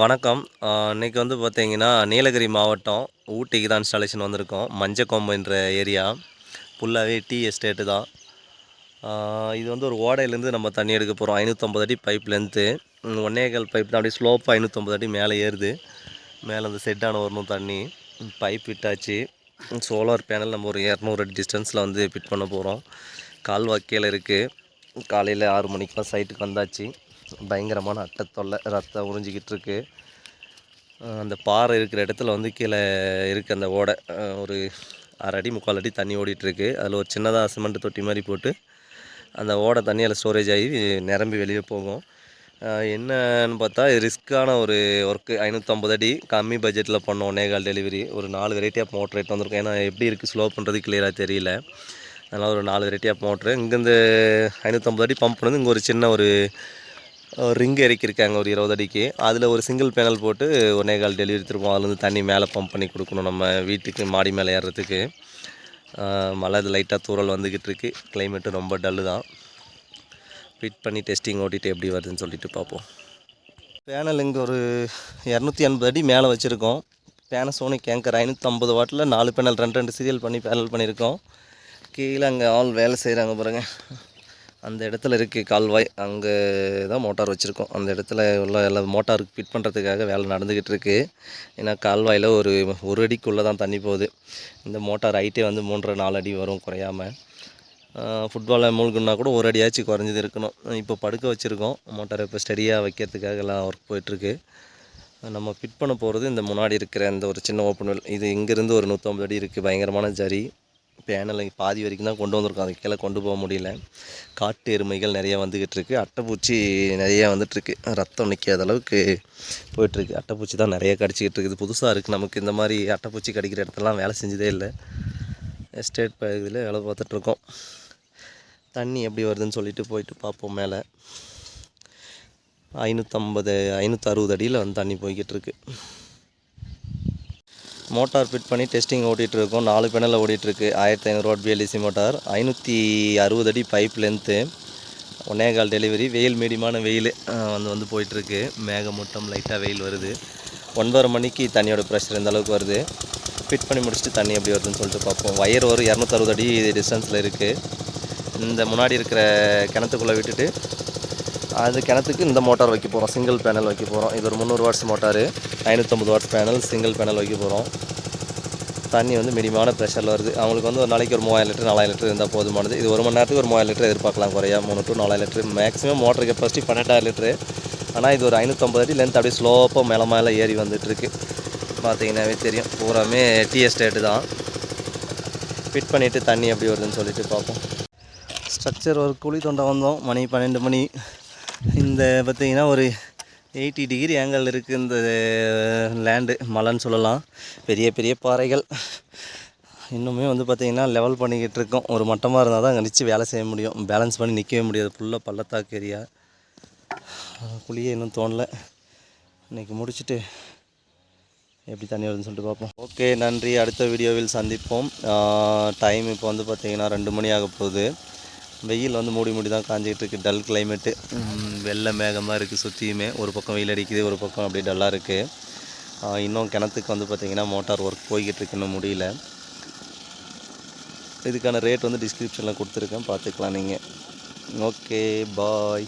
வணக்கம். இன்றைக்கி வந்து பார்த்தீங்கன்னா நீலகிரி மாவட்டம் ஊட்டிக்கு தான் இன்ஸ்டாலேஷன் வந்திருக்கோம். மஞ்சக்கொம்புன்ற ஏரியா. ஃபுல்லாகவே டீ எஸ்டேட்டு தான். இது வந்து ஒரு ஓடையிலேருந்து நம்ம தண்ணி எடுக்க போகிறோம் ஐநூற்றம்பது அடி பைப் லென்த்து ஒன்னேகால் பைப் தான் அப்படியே ஸ்லோப்பாக ஐநூற்றம்பது அடி மேலே ஏறுது. மேலே அந்த செட்டான வரணும் தண்ணி. பைப் விட்டாச்சு. சோலார் பேனல் நம்ம ஒரு இரநூறு அடி டிஸ்டன்ஸில் வந்து ஃபிட் பண்ண போகிறோம் கால்வாய் கீழே இருக்குது காலையில் ஆறு மணிக்கெலாம் சைட்டுக்கு வந்தாச்சு. பயங்கரமான அட்டை தொல்லை ரத்தம் உறிஞ்சிக்கிட்டு இருக்கு அந்த பாறை இருக்கிற இடத்துல வந்து கீழே இருக்குது அந்த ஓடை ஒரு அரை அடி முக்கால் அடி தண்ணி ஓடிட்டுருக்கு. அதில் ஒரு சின்னதாக சிமெண்ட் தொட்டி மாதிரி போட்டு அந்த ஓடை தண்ணி ஸ்டோரேஜ் ஆகி நிரம்பி வெளியே போகும். என்னன்னு பார்த்தா ரிஸ்க்கான ஒரு ஒர்க்கு ஐநூற்றம்பது அடி கம்மி பட்ஜெட்டில் பண்ணோம் நேகால் டெலிவரி ஒரு நாலு வெரைட்டி ஆஃப் எடுத்து வந்திருக்கோம். ஏன்னா எப்படி இருக்குது ஸ்லோ பண்ணுறது கிளியராக தெரியல. அதனால் ஒரு நாலு வெரைட்டி ஆஃப் மோட்ரு இங்கேருந்து ஐநூற்றம்பது அடி பம்ப் பண்ணது இங்கே ஒரு சின்ன ஒரு ரிங் இறக்கியிருக்காங்க ஒரு இருபது அடிக்கு. அதில் ஒரு சிங்கிள் பேனல் போட்டு ஒன்னே கால் டெலிவரி திருப்போம் அதுலேருந்து தண்ணி மேலே பம்ப் பண்ணி கொடுக்கணும் நம்ம வீட்டுக்கு மாடி மேலே ஏறுறதுக்கு மழை இது லைட்டாக தூறல் வந்துக்கிட்டு இருக்கு. கிளைமேட்டு ரொம்ப டல்லு தான். ஃபிட் பண்ணி டெஸ்டிங் ஓட்டிட்டு எப்படி வருதுன்னு சொல்லிட்டு பார்ப்போம். பேனல் இங்கே ஒரு இரநூத்தி எண்பது அடி மேலே வச்சுருக்கோம். பேனசோனிக் கேங்கர் ஐநூற்றம்பது வாட்டில் நாலு பேனல் ரெண்டு ரெண்டு சீரியல் பண்ணி பேனல் பண்ணியிருக்கோம். கீழே அங்கே ஆள் வேலை செய்கிறாங்க பாருங்கள் அந்த இடத்துல இருக்குது கால்வாய் அங்கே தான் மோட்டார் வச்சுருக்கோம். அந்த இடத்துல உள்ள எல்லாம் மோட்டாருக்கு ஃபிட் பண்ணுறதுக்காக வேலை நடந்துக்கிட்டு இருக்குது ஏன்னா கால்வாயில் ஒரு ஒரு அடிக்குள்ளே தான் தண்ணி போகுது. இந்த மோட்டார் ஹைட்டே வந்து மூன்றரை நாலு அடி வரும் குறையாம. ஃபுட்பாலில் மூழ்குனா கூட ஒரு அடியாச்சும் குறைஞ்சது இருக்கணும். இப்போ படுக்க வச்சுருக்கோம். மோட்டாரை இப்போ ஸ்டடியாக வைக்கிறதுக்காக எல்லாம் ஒர்க் போயிட்டுருக்கு. நம்ம ஃபிட் பண்ண போகிறது இந்த முன்னாடி இருக்கிற இந்த ஒரு சின்ன ஓப்பன் வெல் இது இங்கேருந்து ஒரு நூற்றம்பது அடி இருக்குது பயங்கரமான ஜரி. பேனலை பாதி வரைக்கும் தான் கொண்டு வந்திருக்கோம். அது கீழே கொண்டு போக முடியல. காட்டு எருமைகள் நிறைய வந்துக்கிட்டு இருக்குது அட்டைப்பூச்சி நிறையா வந்துட்டுருக்கு ரத்தம் நிற்காத அளவுக்கு போயிட்டுருக்கு அட்டைப்பூச்சி தான் நிறைய கடிச்சிக்கிட்டு இருக்குது. புதுசாக இருக்குது நமக்கு இந்த மாதிரி அட்டைப்பூச்சி கடிக்கிற இடத்துலலாம் வேலை செஞ்சதே இல்லை. எஸ்டேட் பகுதியில் வேலை பார்த்துட்ருக்கோம் தண்ணி எப்படி வருதுன்னு சொல்லிட்டு போயிட்டு பார்ப்போம் மேலே. ஐநூற்றம்பது ஐநூற்றறுபது அடியில் வந்து தண்ணி போய்கிட்டுருக்கு மோட்டார் ஃபிட் பண்ணி டெஸ்டிங் ஓட்டிகிட்ருக்கோம். நாலு பேனலில் ஓடிட்டுருக்கு ஆயிரத்தி ஐநூறு பிஎல்இசி மோட்டார். ஐநூற்றி அறுபது அடி பைப் லென்த்து ஒன்னேகால் டெலிவரி வெயில் மீடியமான வெயில் வந்து வந்து போயிட்டுருக்கு மேகமூட்டம் லைட்டாக வெயில் வருது. ஒன்பதரை மணிக்கு தண்ணியோட ப்ரெஷர் இந்த அளவுக்கு வருது? ஃபிட் பண்ணி முடிச்சுட்டு தண்ணி எப்படி வருதுன்னு சொல்லிட்டு பார்ப்போம். ஒயர் ஒரு இரநூத்தறுபது அடி டிஸ்டன்ஸில் இருக்குது இந்த முன்னாடி இருக்கிற கிணத்துக்குள்ளே விட்டுட்டு அது கிணத்துக்கு இந்த மோட்டார் வைக்க போகிறோம் சிங்கிள் பேனல் வைக்க போகிறோம் இது ஒரு முந்நூறு வாட்ஸ் மோட்டாரு. ஐநூற்றம்பது வாட்ஸ் பேனல் சிங்கிள் பேனல் வைக்க போகிறோம் தண்ணி வந்து மினிமான ப்ரெஷரில் வருது. அவங்களுக்கு வந்து ஒரு நாளைக்கு ஒரு மூவாயிரம் லிட்டர் நாலாயிரம் லிட்டர் இருந்தால் போதுமானது. இது ஒரு மணி நேரத்துக்கு ஒரு மூவாயிரம் லிட்டர் எதிர்பார்க்கலாம் குறையா. மூணு டு நாலாயிரம் லிட்டர் மேக்ஸிமம் மோட்டர் கெப்பாசிட்டி பன்னெண்டாயிரம் லிட்டரு. ஆனால் இது ஒரு ஐநூற்றம்பது அடி லென்த் அப்படியே ஸ்லோப்பாக மேலே மேலே ஏறி வந்துட்டுருக்கு. பார்த்தீங்கன்னாவே தெரியும். பூராமே டீ எஸ்டேட்டு தான். ஃபிட் பண்ணிவிட்டு தண்ணி எப்படி வருதுன்னு சொல்லிட்டு பார்ப்போம். ஸ்ட்ரக்சர் ஒரு குழி தொண்டை வந்தோம். மணி பன்னெண்டு மணி. இந்த பார்த்திங்கன்னா ஒரு எயிட்டி டிகிரி ஆங்கிள் இருக்குது இந்த லேண்டு மலைன்னு சொல்லலாம். பெரிய பெரிய பாறைகள். இன்னுமே வந்து பார்த்திங்கன்னா லெவல் பண்ணிக்கிட்டு இருக்கோம். ஒரு மட்டமாக இருந்தால் தான் அங்கே நிச்சு வேலை செய்ய முடியும். பேலன்ஸ் பண்ணி நிற்கவே முடியாது. ஃபுல்லாக பள்ளத்தாக்கு ஏரியா குழியே இன்னும் தோணலை. இன்றைக்கி முடிச்சுட்டு எப்படி தண்ணி வருதுன்னு சொல்லிட்டு பார்ப்போம். ஓகே நன்றி. அடுத்த வீடியோவில் சந்திப்போம். டைம் இப்போ வந்து பார்த்திங்கன்னா ரெண்டு மணி ஆக போகுது. வெயில் வந்து மூடி மூடி தான் காஞ்சிக்கிட்டு இருக்குது டல் கிளைமேட்டு வெள்ளை மேகமாக இருக்குது சுற்றியுமே ஒரு பக்கம் வெயில் அடிக்குது ஒரு பக்கம் அப்படியே டல்லாக இருக்குது இன்னும் கிணத்துக்கு வந்து பார்த்திங்கன்னா மோட்டார் ஒர்க் போய்கிட்டு இருக்கு இன்னும் முடியல. இதுக்கான ரேட் வந்து டிஸ்கிரிப்ஷனில் கொடுத்துருக்கேன். பார்த்துக்கலாம் நீங்கள் ஓகே பாய்